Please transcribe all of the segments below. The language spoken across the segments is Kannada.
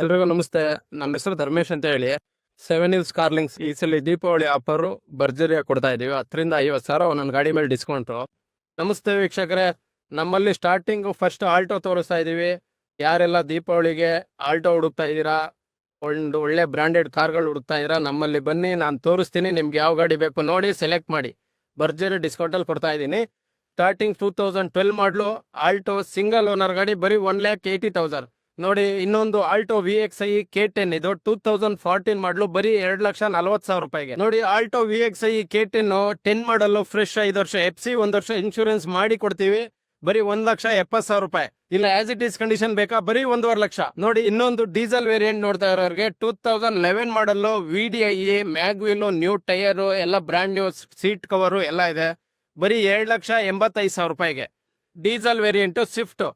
ಎಲ್ರಿಗೂ ನಮಸ್ತೆ. ನಮ್ಮ ಹೆಸರು ಧರ್ಮೇಶ್ ಅಂತ ಹೇಳಿ. ಸೆವೆನ್ ಇಲ್ಸ್ ಕಾರ್ಲಿಂಗ್ಸ್ ಈ ಸಲ ದೀಪಾವಳಿ ಆಫರು ಭರ್ಜರಿಯಾಗಿ ಕೊಡ್ತಾ ಇದೀವಿ. ಹತ್ತರಿಂದ ಐವತ್ತು ಸಾವಿರ ಒಂದೊಂದು ಗಾಡಿ ಮೇಲೆ ಡಿಸ್ಕೌಂಟು ನಮಸ್ತೆ ವೀಕ್ಷಕರೇ. ನಮ್ಮಲ್ಲಿ ಸ್ಟಾರ್ಟಿಂಗು ಫಸ್ಟ್ ಆಲ್ಟೋ ತೋರಿಸ್ತಾ ಇದೀವಿ. ಯಾರೆಲ್ಲ ದೀಪಾವಳಿಗೆ ಆಲ್ಟೋ ಹುಡುಕ್ತಾ ಇದ್ದೀರಾ? ಒಂದು ಒಳ್ಳೆ ಬ್ರ್ಯಾಂಡೆಡ್ ಕಾರ್ಗಳು ಹುಡುಕ್ತಾ ಇದ್ದೀರಾ? ನಮ್ಮಲ್ಲಿ ಬನ್ನಿ, ನಾನು ತೋರಿಸ್ತೀನಿ. ನಿಮ್ಗೆ ಯಾವ ಗಾಡಿ ಬೇಕು ನೋಡಿ ಸೆಲೆಕ್ಟ್ ಮಾಡಿ. ಭರ್ಜರಿ ಡಿಸ್ಕೌಂಟಲ್ಲಿ ಕೊಡ್ತಾ ಇದ್ದೀನಿ starting two thousand twelve model Alto single owner ಗಾಡಿ ಬರೀ ಒನ್ ಲ್ಯಾಕ್ ಏಯ್ಟಿ ತೌಸಂಡ್ ನೋಡಿ, ಇನ್ನೊಂದು Alto V X I K ten ಇದು ಟೂ ತೌಸಂಡ್ ಫಾರ್ಟೀನ್ ಮಾಡಲು ಬರೀ ಎರಡು ಲಕ್ಷ ನಲವತ್ತು ಸಾವಿರ ರೂಪಾಯಿಗೆ. ನೋಡಿ Alto V X I K ten ten model fresh ಐದು ವರ್ಷ ಎಫ್ ಸಿ ಒಂದ್ ವರ್ಷ ಇನ್ಶೂರೆನ್ಸ್ ಮಾಡಿ ಕೊಡ್ತೀವಿ, ಬರೀ ಒಂದ್ ಲಕ್ಷ ಎಪ್ಪತ್ತು ಸಾವಿರ ರೂಪಾಯಿ. ಇಲ್ಲ ಆಸ್ ಇಟ್ ಈಸ್ ಕಂಡೀಷನ್ ಬೇಕಾ, ಬರೀ ಒಂದೂವರೆ ಲಕ್ಷ. ನೋಡಿ, ಇನ್ನೊಂದು ಡೀಸೆಲ್ ವೇರಿಯಂಟ್ ನೋಡ್ತಾ ಇರೋರಿಗೆ two thousand eleven model V D I mag wheel new tyre ಎಲ್ಲ ಬ್ರ್ಯಾಂಡ್ ನ್ಯೂ ಸೀಟ್ ಕವರು ಎಲ್ಲ ಇದೆ, ಬರೀ ಎರಡು ಲಕ್ಷ ಎಂಬತ್ತೈದು ಸಾವಿರ ರೂಪಾಯಿಗೆ. Diesel variant Swift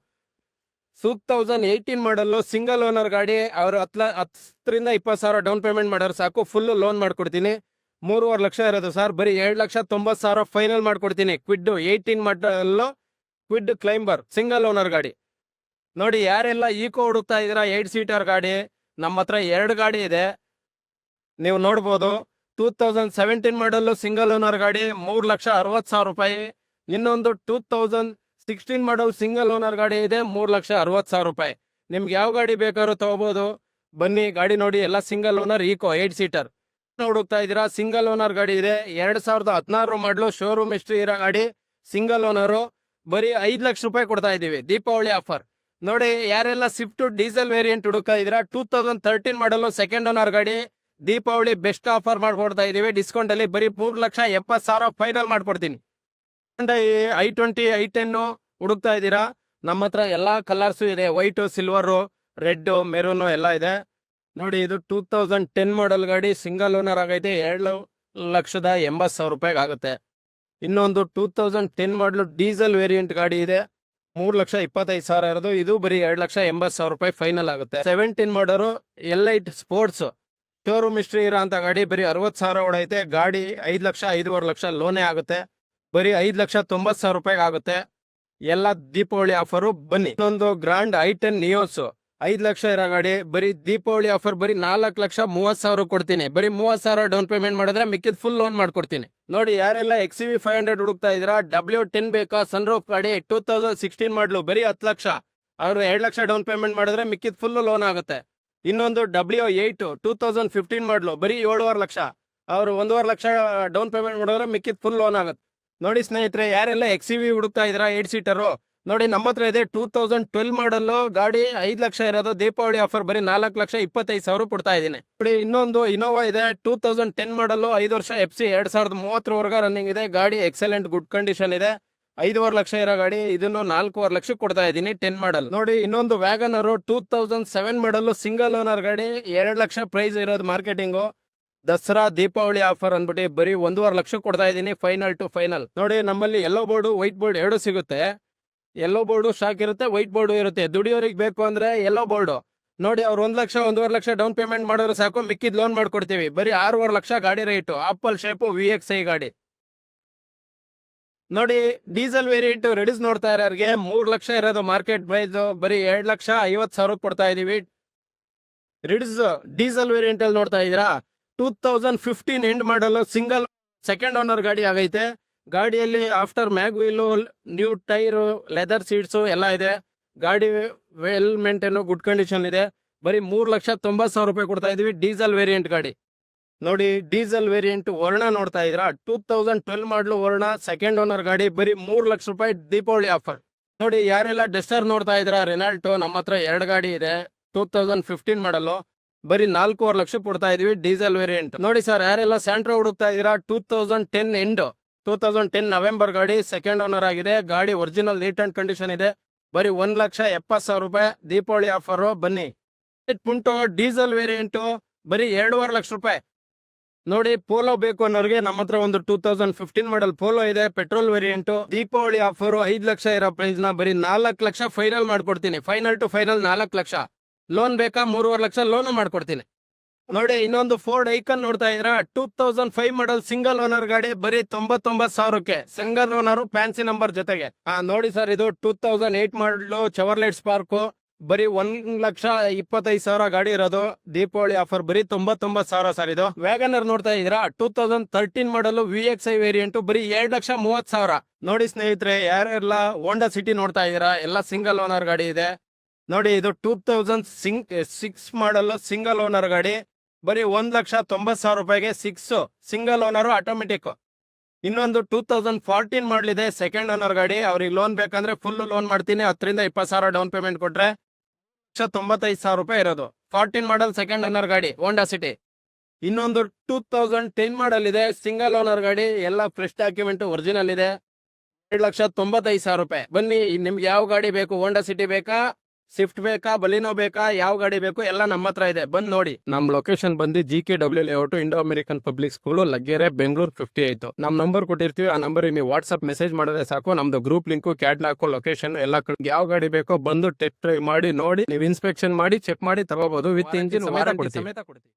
two thousand eighteen model single owner ಗಾಡಿ, ಅವರು ಹತ್ತು ಹತ್ತರಿಂದ ಇಪ್ಪತ್ತು ಸಾವಿರ ಡೌನ್ ಪೇಮೆಂಟ್ ಮಾಡೋರು ಸಾಕು ಫುಲ್ ಲೋನ್ ಮಾಡ್ಕೊಡ್ತೀನಿ. ಮೂರುವರೆ ಲಕ್ಷ ಇರೋದು ಸರ್ ಬರೀ ಎರಡು ಲಕ್ಷ ತೊಂಬತ್ತು ಸಾವಿರ ಫೈನಲ್ ಮಾಡ್ಕೊಡ್ತೀನಿ. Kwid eighteen model Kwid climber single owner ಗಾಡಿ. ನೋಡಿ, ಯಾರೆಲ್ಲ ಈಕೋ ಹುಡುಕ್ತಾ ಇದ್ದೀರಾ ಏಯ್ಟ್ ಸೀಟರ್ ಗಾಡಿ, ನಮ್ಮ ಹತ್ರ ಎರಡು ಗಾಡಿ ಇದೆ. ನೀವು ನೋಡ್ಬೋದು two thousand seventeen model single owner ಗಾಡಿ, ಮೂರು ಲಕ್ಷ ಅರವತ್ತು ಸಾವಿರ ರೂಪಾಯಿ, ಇನ್ನೊಂದು two thousand sixteen model single owner ಗಾಡಿ ಇದೆ, ಮೂರು ಲಕ್ಷ ಅರವತ್ತು ಸಾವಿರ ರೂಪಾಯಿ. ನಿಮ್ಗೆ ಯಾವ ಗಾಡಿ ಬೇಕಾದ್ರೂ ತಗೋಬೋದು. ಬನ್ನಿ, ಗಾಡಿ ನೋಡಿ, ಎಲ್ಲ single owner, Eeco eight seater. ಹುಡುಕ್ತಾ ಇದ್ದೀರಾ, ಸಿಂಗಲ್ ಓನರ್ ಗಾಡಿ ಇದೆ. ಎರಡ್ ಸಾವಿರದ ಹದಿನಾರು ಮಾಡಲು ಶೋರೂಮ್ ಎಷ್ಟು ಇರೋ ಗಾಡಿ, ಸಿಂಗಲ್ ಓನರು. ಬರೀ ಐದು ಲಕ್ಷ ರೂಪಾಯಿ ಕೊಡ್ತಾ ಇದ್ದೀವಿ, ದೀಪಾವಳಿ ಆಫರ್ ನೋಡಿ, ಯಾರೆಲ್ಲ ಸ್ವಿಫ್ಟ್ ಡೀಸೆಲ್ ವೇರಿಯಂಟ್ ಹುಡುಕ್ತಾ ಇದ್ದೀರಾ two thousand thirteen model second owner ಗಾಡಿ. ದೀಪಾವಳಿ ಬೆಸ್ಟ್ ಆಫರ್ ಮಾಡ್ಕೊಡ್ತಾ ಇದೀವಿ ಡಿಸ್ಕೌಂಟ್ ಅಲ್ಲಿ ಬರೀ ಮೂರು ಲಕ್ಷ ಎಪ್ಪತ್ತು ಸಾವಿರ ಫೈನಲ್ ಮಾಡ್ಕೊಡ್ತೀನಿ. ಐ ಟ್ವೆಂಟಿ ಐ ಟೆನ್ ಹುಡುಕ್ತಾ ಇದ್ದೀರಾ? ನಮ್ಮ ಹತ್ರ ಎಲ್ಲಾ ಕಲರ್ಸ್ ಇದೆ. ವೈಟ್ ಸಿಲ್ವರು ರೆಡ್ ಮೆರೂನು ಎಲ್ಲ ಇದೆ. ನೋಡಿ, ಇದು ಟೂ ತೌಸಂಡ್ ಟೆನ್ ಮಾಡೆಲ್ ಗಾಡಿ ಸಿಂಗಲ್ ಓನರ್ ಆಗೈತೆ. ಎರಡು ಲಕ್ಷದ ಎಂಬತ್ತು ಸಾವಿರ ರೂಪಾಯಿಗೆ ಆಗುತ್ತೆ. ಇನ್ನೊಂದು two thousand ten model diesel variant ಗಾಡಿ ಇದೆ. ಮೂರು ಲಕ್ಷ ಇಪ್ಪತ್ತೈದು ಸಾವಿರ ಇರೋದು. ಇದು ಬರೀ ಎರಡು ಲಕ್ಷ ಎಂಬತ್ತು ಸಾವಿರ ರೂಪಾಯಿ ಫೈನಲ್ ಆಗುತ್ತೆ. Seventeen model L eight sports showroom history ಇರೋ ಅಂತ ಗಾಡಿ ಬರೀ ಅರವತ್ತು ಸಾವಿರ ಓಡೈತೆ. ಗಾಡಿ ಐದು ಲಕ್ಷ, ಐದೂವರೆ ಲಕ್ಷ ಲೋನೇ ಆಗುತ್ತೆ. ಬರೀ ಐದು ಲಕ್ಷ ತೊಂಬತ್ತು ಸಾವಿರ ರೂಪಾಯಿಗೆ ಆಗುತ್ತೆ. ಎಲ್ಲ ದೀಪಾವಳಿ ಆಫರು ಬನ್ನಿ. ಇನ್ನೊಂದು ಗ್ರಾಂಡ್ ಐ ಟೆನ್ ನಿಯೋಸ್ ಐದು ಲಕ್ಷ ಇರೋ ಗಾಡಿ, ಬರೀ ದೀಪಾವಳಿ ಆಫರ್ ಬರೀ ನಾಲ್ಕು ಲಕ್ಷ ಮೂವತ್ತು ಸಾವಿರ ಕೊಡ್ತೀನಿ. ಬರೀ ಮೂವತ್ತು ಸಾವಿರ ಡೌನ್ ಪೇಮೆಂಟ್ ಮಾಡಿದ್ರೆ ಮಿಕ್ಕಿದ ಫುಲ್ ಲೋನ್ ಮಾಡ್ಕೊಡ್ತೀನಿ. ನೋಡಿ, ಯಾರೆಲ್ಲ ಎಕ್ಸ್ ವಿ ಫೈವ್ ಹಂಡ್ರೆಡ್ ಹುಡುಕ್ತಾ ಇದ್ದೀರಾ ಡಬ್ಲ್ಯೂ ಟೆನ್ ಬೇಕಾ ಸನ್ ರೂಫ್ ಗಾಡಿ ಟೂ ತೌಸಂಡ್ ಸಿಕ್ಸ್ಟೀನ್ ಮಾಡಲು ಬರೀ ಹತ್ತು ಲಕ್ಷ. ಅವರು ಎರಡು ಲಕ್ಷ ಡೌನ್ ಪೇಮೆಂಟ್ ಮಾಡಿದ್ರೆ ಮಿಕ್ಕಿದ ಫುಲ್ ಲೋನ್ ಆಗುತ್ತೆ. ಇನ್ನೊಂದು W eight two thousand fifteen model ಬರೀ ಏಳುವರೆ ಲಕ್ಷ. ಅವರು ಒಂದೂವರೆ ಲಕ್ಷ ಡೌನ್ ಪೇಮೆಂಟ್ ಮಾಡಿದ್ರೆ ಮಿಕ್ಕಿದ ಫುಲ್ ಲೋನ್ ಆಗುತ್ತೆ. ನೋಡಿ ಸ್ನೇಹಿತರೆ, ಯಾರೆಲ್ಲ ಎಕ್ಸ್ ವಿ ಹುಡುಕ್ತಾ ಇದ್ದೀರಾ ಏಟ್ ಸೀಟರು ನೋಡಿ, ನಮ್ಮ ಹತ್ರ ಇದೆ ಟೂ ತೌಸಂಡ್ ಟ್ವೆಲ್ ಮಾಡಲ್ಲು ಗಾಡಿ, ಐದು ಲಕ್ಷ ಇರೋದು. ದೀಪಾವಳಿ ಆಫರ್ ಬರೀ ನಾಲ್ಕು ಲಕ್ಷ ಇಪ್ಪತ್ತೈದು ಸಾವಿರ ಕೊಡ್ತಾ ಇದ್ದೀನಿ. ನೋಡಿ, ಇನ್ನೊಂದು ಇನೋವಾ ಇದೆ ಟೂ ತೌಸಂಡ್ ಟೆನ್ ಮಾಡಲ್ಲು ಐದು ವರ್ಷ ಎಫ್ ಸಿ ಎರಡು ಸಾವಿರದ ಮೂವತ್ತರವರೆಗೆ ರನ್ನಿಂಗ್ ಇದೆ. ಗಾಡಿ ಎಕ್ಸಲೆಂಟ್ ಗುಡ್ ಕಂಡೀಷನ್ ಇದೆ. ಐದುವರೆ ಲಕ್ಷ ಇರೋ ಗಾಡಿ, ಇದನ್ನು ನಾಲ್ಕೂವರೆ ಲಕ್ಷಕ್ಕೆ ಕೊಡ್ತಾ ಇದ್ದೀನಿ ಟೆನ್ ಮಾಡಲ್ ನೋಡಿ, ಇನ್ನೊಂದು wagon R two thousand seven model single owner ಗಾಡಿ, ಎರಡು ಲಕ್ಷ ಪ್ರೈಸ್ ಇರೋದು ಮಾರ್ಕೆಟಿಂಗು ದಸರಾ ದೀಪಾವಳಿ ಆಫರ್ ಅಂದ್ಬಿಟ್ಟು ಬರೀ ಒಂದೂವರೆ ಲಕ್ಷ ಕೊಡ್ತಾ ಇದ್ದೀನಿ ಫೈನಲ್ ಟು ಫೈನಲ್ ನೋಡಿ, ನಮ್ಮಲ್ಲಿ ಎಲ್ಲೋ ಬೋರ್ಡು ವೈಟ್ ಬೋರ್ಡ್ ಎರಡು ಸಿಗುತ್ತೆ. ಎಲ್ಲೋ ಬೋರ್ಡು ಸ್ಟಾಕ್ ಇರುತ್ತೆ ವೈಟ್ ಬೋರ್ಡು ಇರುತ್ತೆ. ದುಡಿಯೋರಿಗೆ ಬೇಕು ಅಂದ್ರೆ ಎಲ್ಲೋ ಬೋರ್ಡು ನೋಡಿ, ಅವ್ರು ಒಂದು ಲಕ್ಷ, ಒಂದೂವರೆ ಲಕ್ಷ ಡೌನ್ ಪೇಮೆಂಟ್ ಮಾಡಿದ್ರೆ ಸಾಕು, ಮಿಕ್ಕಿದ್ ಲೋನ್ ಮಾಡ್ಕೊಡ್ತೀವಿ. ಬರೀ ಆರೂವರೆ ಲಕ್ಷ ಗಾಡಿ rate apple shape V X I ಗಾಡಿ. ನೋಡಿ ಡೀಸೆಲ್ ವೇರಿಯಂಟ್ ರೆಡಿಸ್ ನೋಡ್ತಾ ಇರೋರಿಗೆ ಮೂರು ಲಕ್ಷ ಇರೋದು ಮಾರ್ಕೆಟ್ ಪ್ರೈಸ್ ಬರೀ ಎರಡು ಲಕ್ಷ ಐವತ್ತು ಸಾವಿರಕ್ಕೆ ಕೊಡ್ತಾ ಇದೀವಿ. ರಿಡ್ಸ್ ಡೀಸೆಲ್ ವೇರಿಯಂಟ್ ಅಲ್ಲಿ ನೋಡ್ತಾ ಇದೀರಾ two thousand fifteen end model single second owner ಗಾಡಿ ಆಗೈತೆ. ಗಾಡಿಯಲ್ಲಿ after mag wheel new tyre leather seats ಎಲ್ಲ ಇದೆ. ಗಾಡಿ ವೆಲ್ ಮೇಂಟೈನು ಗುಡ್ ಕಂಡೀಷನ್ ಇದೆ. ಬರೀ ಮೂರು ಲಕ್ಷ ತೊಂಬತ್ತು ಸಾವಿರ ರೂಪಾಯಿ ಕೊಡ್ತಾ ಇದೀವಿ. ಡೀಸೆಲ್ ವೇರಿಯಂಟ್ ಗಾಡಿ. ನೋಡಿ, ಡೀಸೆಲ್ ವೇರಿಯಂಟ್ ವರ್ಣ ನೋಡ್ತಾ ಇದ್ದೀರಾ? ಟೂ ತೌಸಂಡ್ ಟ್ವೆಲ್ ಮಾಡಲು ವರ್ಣ ಸೆಕೆಂಡ್ ಓನರ್ ಗಾಡಿ, ಬರೀ ಮೂರು ಲಕ್ಷ ರೂಪಾಯಿ ದೀಪಾವಳಿ ಆಫರ್ ನೋಡಿ, ಯಾರೆಲ್ಲ ಡೆಸ್ಟರ್ ನೋಡ್ತಾ ಇದ್ರ ರೆನಾಲ್ಟೋ ನಮ್ಮ ಹತ್ರ ಎರಡು ಗಾಡಿ ಇದೆ. ಟೂ ತೌಸಂಡ್ ಫಿಫ್ಟೀನ್ ಮಾಡಲು ಬರೀ ನಾಲ್ಕೂವರೆ ಲಕ್ಷ ಕೊಡ್ತಾ ಇದೀವಿ, ಡೀಸೆಲ್ ವೇರಿಯಂಟ್. ನೋಡಿ ಸರ್, ಯಾರೆಲ್ಲ ಸ್ಯಾಂಟ್ರೋ ಹುಡುಕ್ತಾ ಇದೀರಾ two thousand ten end. Two thousand ten November ಗಾಡಿ ಸೆಕೆಂಡ್ ಓನರ್ ಆಗಿದೆ. ಗಾಡಿ ಒರಿಜಿನಲ್ ನೀಟ್ ಅಂಡ್ ಕಂಡೀಷನ್ ಇದೆ. ಬರೀ ಒಂದ್ ಲಕ್ಷ ಎಪ್ಪತ್ತು ಸಾವಿರ ರೂಪಾಯಿ ದೀಪಾವಳಿ ಆಫರು ಬನ್ನಿ. ಪುಂಟು ಡೀಸೆಲ್ ವೇರಿಯಂಟು, ಬರೀ ಎರಡೂವರೆ ಲಕ್ಷ ರೂಪಾಯಿ. ನೋಡಿ ಪೋಲೋ ಬೇಕು ಅನ್ನೋರಿಗೆ ನಮ್ಮ ಹತ್ರ ಒಂದು two thousand fifteen model Polo ಇದೆ ಪೆಟ್ರೋಲ್ ವೇರಿಯಂಟ್ ದೀಪಾವಳಿ ಆಫರ್ ಐದು ಲಕ್ಷ ಇರೋ ಪ್ರೈಸ್ನ ಬರೀ ನಾಲ್ಕು ಲಕ್ಷ ಫೈನಲ್ ಮಾಡ್ಕೊಡ್ತೀನಿ. ಫೈನಲ್ ಟು ಫೈನಲ್ ನಾಲ್ಕು ಲಕ್ಷ. ಲೋನ್ ಬೇಕಾ? ಮೂರುವರೆ ಲಕ್ಷ ಲೋನ್ ಮಾಡ್ಕೊಡ್ತೀನಿ. ನೋಡಿ, ಇನ್ನೊಂದು ಫೋರ್ಡ್ ಐಕನ್ ನೋಡ್ತಾ ಇದ್ರ two thousand five model single owner ಗಾಡಿ, ಬರೀ ತೊಂಬತ್ತೊಂಬತ್ತು ಸಾವಿರಕ್ಕೆ. ಸಿಂಗಲ್ ಓನರ್ ಫ್ಯಾನ್ಸಿ ನಂಬರ್ ಜೊತೆಗೆ. ನೋಡಿ ಸರ್ ಇದು ಟೂ ತೌಸಂಡ್ ಏಟ್ ಮಾಡಲು ಚವರ್ಲೈಟ್ ಸ್ಪಾರ್ಕು ಬರೀ ಒಂದ್ ಲಕ್ಷ ಇಪ್ಪತ್ತೈದು ಸಾವಿರ ಗಾಡಿ ಇರೋದು. ದೀಪಾವಳಿ ಆಫರ್ ಬರೀ ತೊಂಬತ್ತೊಂಬತ್ತು ಸಾವಿರ ಸರ್ ಇದು. ವ್ಯಾಗನರ್ ನೋಡ್ತಾ ಇದ್ದೀರಾ? Two thousand thirteen model V X I variant ಬರೀ ಎರಡ್ ಲಕ್ಷ ಮೂವತ್ ಸಾವಿರ. ನೋಡಿ ಸ್ನೇಹಿತರೆ ಯಾರೆಲ್ಲ ಹೋಂಡಾ ಸಿಟಿ ನೋಡ್ತಾ ಇದ್ದೀರಾ? ಎಲ್ಲ ಸಿಂಗಲ್ ಓನರ್ ಗಾಡಿ ಇದೆ. ನೋಡಿ, ಇದು ಟೂ ತೌಸಂಡ್ ಸಿಂಗ್ ಸಿಕ್ಸ್ ಮಾಡಲು ಸಿಂಗಲ್ ಓನರ್ ಗಾಡಿ. ಬರೀ ಒಂದು ಲಕ್ಷ ತೊಂಬತ್ತು ಸಾವಿರ ರೂಪಾಯಿಗೆ ಸಿಕ್ಸ್ ಸಿಂಗಲ್ ಓನರ್ ಆಟೋಮೆಟಿಕ್ ಇನ್ನೊಂದು ಟೂ ತೌಸಂಡ್ ಫಾರ್ಟೀನ್ ಮಾಡಲಿದೆ ಸೆಕೆಂಡ್ ಓನರ್ ಗಾಡಿ. ಅವ್ರಿಗೆ ಲೋನ್ ಬೇಕಂದ್ರೆ ಫುಲ್ ಲೋನ್ ಮಾಡ್ತೀನಿ. ಹತ್ತರಿಂದ ಇಪ್ಪತ್ತು ಸಾವಿರ ಡೌನ್ ಪೇಮೆಂಟ್ ಕೊಟ್ಟರೆ ಲಕ್ಷ ತೊಂಬತ್ತೈದು ಸಾವಿರ ರೂಪಾಯಿ ಇರೋದು. Fourteen model second owner Honda City city ಇನ್ನೊಂದು ಟೂ ತೌಸಂಡ್ ಟೆನ್ ಮಾಡಲ್ ಇದೆ ಸಿಂಗಲ್ ಓನರ್ ಗಾಡಿ. ಎಲ್ಲ ಫ್ರೆಶ್ ಡಾಕ್ಯುಮೆಂಟ್ ಒರಿಜಿನಲ್ ಇದೆ. ಎರಡು ಲಕ್ಷ ತೊಂಬತ್ತೈದು ಸಾವಿರ ರೂಪಾಯಿ. ಬನ್ನಿ, ನಿಮ್ಗೆ ಯಾವ ಗಾಡಿ ಬೇಕು? ಹೋಂಡಾ ಸಿಟಿ ಬೇಕಾ? ಸ್ವಿಫ್ಟ್ ಬೇಕಾ ಬಲಿನೋ ಬೇಕಾ ಯಾವ ಗಾಡಿ ಬೇಕು ಎಲ್ಲ ನಮ್ಮ ಹತ್ರ ಇದೆ. ಬಂದ್ ನೋಡಿ. ನಮ್ ಲೊಕೇಶನ್ ಬಂದು G K W layout Indo American public school Laggere Bengaluru fifty ಆಯ್ತು ನಮ್ ನಂಬರ್ ಕೊಟ್ಟಿರ್ತೀವಿ. ಆ ನಂಬರ್ ನೀವು ವಾಟ್ಸ್ಆಪ್ ಮೆಸೇಜ್ ಮಾಡಿದ್ರೆ ಸಾಕು. ನಮ್ದು ಗ್ರೂಪ್ ಲಿಂಕು ಕ್ಯಾಟ್ಲಾಕು ಲೊಕೇಶನ್ ಎಲ್ಲ ಯಾವ ಗಾಡಿ ಬೇಕೋ ಬಂದು ಟೆಸ್ಟ್ ಡ್ರೈವ್ ಮಾಡಿ ನೋಡಿ. ನೀವು ಇನ್ಸ್ಪೆಕ್ಷನ್ ಮಾಡಿ ಚೆಕ್ ಮಾಡಿ ತಗೋಬಹುದು ವಿತ್ ಇಂಜಿನ್ ಸಮೇತ ಕೊಡ್ತೀವಿ.